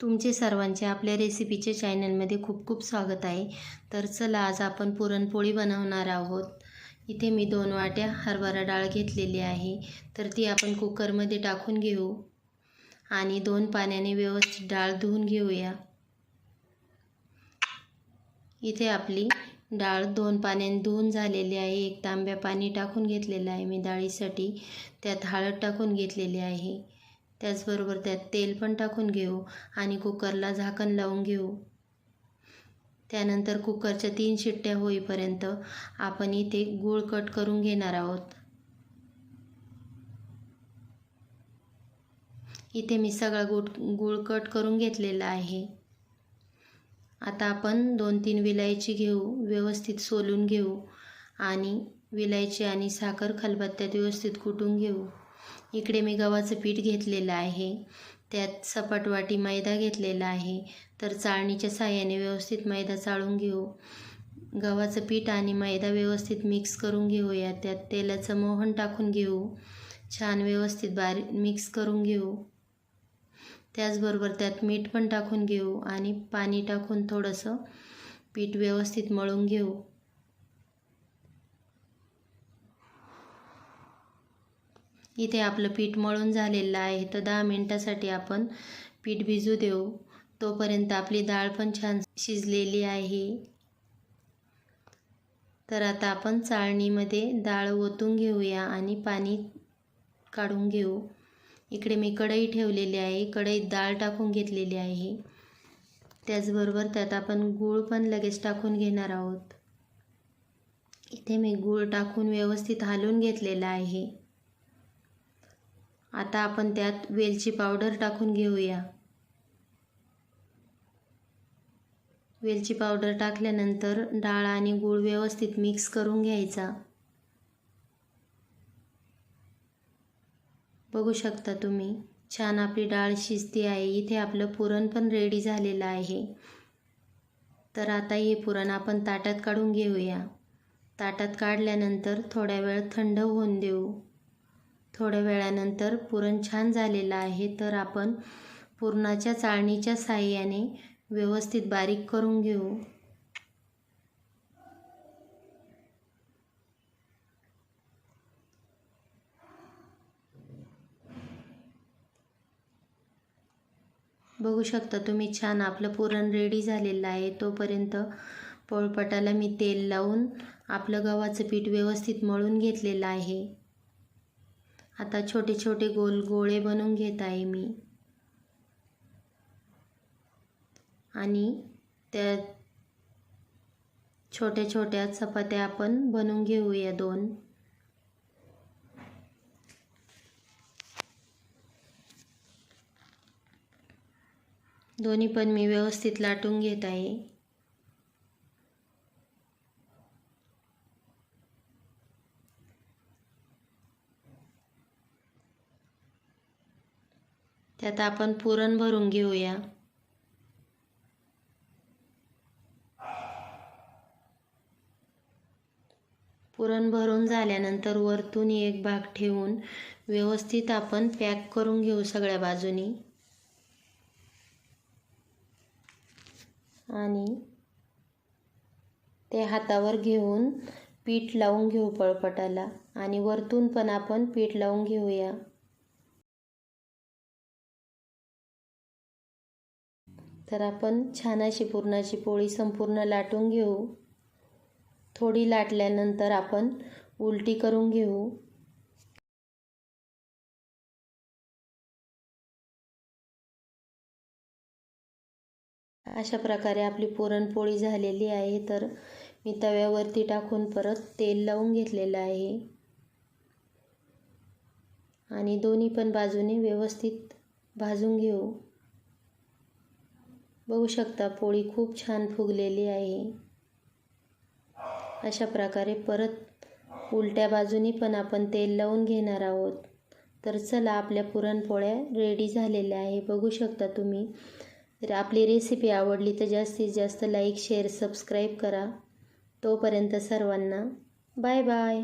तुमचे सर्वांचे आपल्या रेसिपीच्या चॅनलमध्ये खूप खूप स्वागत आहे. तर चला आज आपण पुरणपोळी बनवणार आहोत. इथे मी दोन वाट्या हरभरा डाळ घेतलेली आहे. तर ती आपण कुकरमध्ये टाकून घेऊ आणि दोन पाण्याने व्यवस्थित डाळ धुवून घेऊया. इथे आपली डाळ दोन पाण्याने धुवून झालेली आहे. एक तांब्या पाणी टाकून घेतलेलं आहे मी डाळीसाठी. त्यात हळद टाकून घेतलेली आहे. त्याचबरोबर त्यात तेल पण टाकून घेऊ आणि कुकरला झाकण लावून घेऊ. त्यानंतर कुकरच्या तीन शिट्ट्या होईपर्यंत आपण इथे गूळ कट करून घेणार आहोत. इथे मी सगळा गुड गूळ कट करून घेतलेला आहे. आता आपण दोन तीन विलायची घेऊ व्यवस्थित सोलून घेऊ आणि विलायची आणि साखर खलबत्त्यात व्यवस्थित कुटून घेऊ. इकडे मी गव्हाचं पीठ घेतलेलं आहे. त्यात सपाट वाटी मैदा घेतलेला आहे. तर चाळणीच्या साह्याने व्यवस्थित मैदा चाळून घेऊ. गव्हाचं पीठ आणि मैदा व्यवस्थित मिक्स करून घेऊया. त्यात तेलाचं मोहन टाकून घेऊ. छान व्यवस्थित बारीक मिक्स करून घेऊ. त्याचबरोबर त्यात मीठ पण टाकून घेऊ आणि पाणी टाकून थोडंसं पीठ व्यवस्थित मळून घेऊ. इथे आपलं पीठ मळून झालेलं आहे. तर दहा मिनटासाठी आपण पीठ भिजू देऊ. तोपर्यंत आपली डाळ पण छान शिजलेली आहे. तर आता आपण चाळणीमध्ये डाळ ओतून घेऊया आणि पाणी काढून घेऊ. इकडे मी कढई ठेवलेली आहे. कढईत डाळ टाकून घेतलेली आहे. त्याचबरोबर त्यात आपण गूळ पण लगेच टाकून घेणार आहोत. इथे मी गूळ टाकून व्यवस्थित हालून घेतलेला आहे. आता आपण त्यात वेलची पावडर टाकून घेऊया. वेलची पावडर टाकल्यानंतर डाळ आणि गूळ व्यवस्थित मिक्स करून घ्यायचा. बघू शकता तुम्ही छान आपली डाळ शिजती आहे. इथे आपलं पुरण पण रेडी झालेलं आहे. तर आता हे पुरण आपण ताटात काढून घेऊया. ताटात काढल्यानंतर थोड्या वेळ थंड होऊन देऊ. थोड्या वेळानंतर पुरण छान झालेलं आहे तर आपण पुरणाच्या चाळणीच्या साह्याने व्यवस्थित बारीक करून घेऊ. बघू शकता तुम्ही छान आपलं पुरण रेडी झालेलं आहे. तोपर्यंत पोळपटाला मी तेल लावून आपलं गव्हाचं पीठ व्यवस्थित मळून घेतलेलं आहे. आता छोटे छोटे गोल गोळे बनवून घेत आहे मी. आणि त्या छोट्या छोट्या चपात्या आपण बनवून घेऊया दोन. दोन्ही पण मी व्यवस्थित लाटून घेत आहे. त्यात आपण पुरण भरून घेऊया. पुरण भरून झाल्यानंतर वरतून एक भाग ठेवून व्यवस्थित आपण पॅक करून घेऊ सगळ्या बाजूनी. आणि ते हातावर घेऊन पीठ लावून घेऊ पळपटाला. आणि वरतून पण आपण पीठ लावून घेऊया. तर आपण छान अशी पुरणाची पोळी संपूर्ण लाटून घेऊ. थोडी लाटल्यानंतर आपण उलटी करून घेऊ. अशा प्रकारे आपली पुरणपोळी झालेली आहे. तर मी तव्यावरती टाकून परत तेल लावून घेतलेलं आहे. आणि दोन्ही पण बाजूने व्यवस्थित भाजून घेऊ. बघू शकता पोळी खूप छान फुगलेली आहे. अशा प्रकारे परत उलट्या बाजूनी पण आपण तेल लावून घेणार आहोत. तर चला आपल्या पुरणपोळ्या रेडी झालेल्या आहे. बघू शकता तुम्ही. तर आपली रेसिपी आवडली तर जास्तीत जास्त लाईक शेअर सबस्क्राईब करा. तोपर्यंत सर्वांना बाय बाय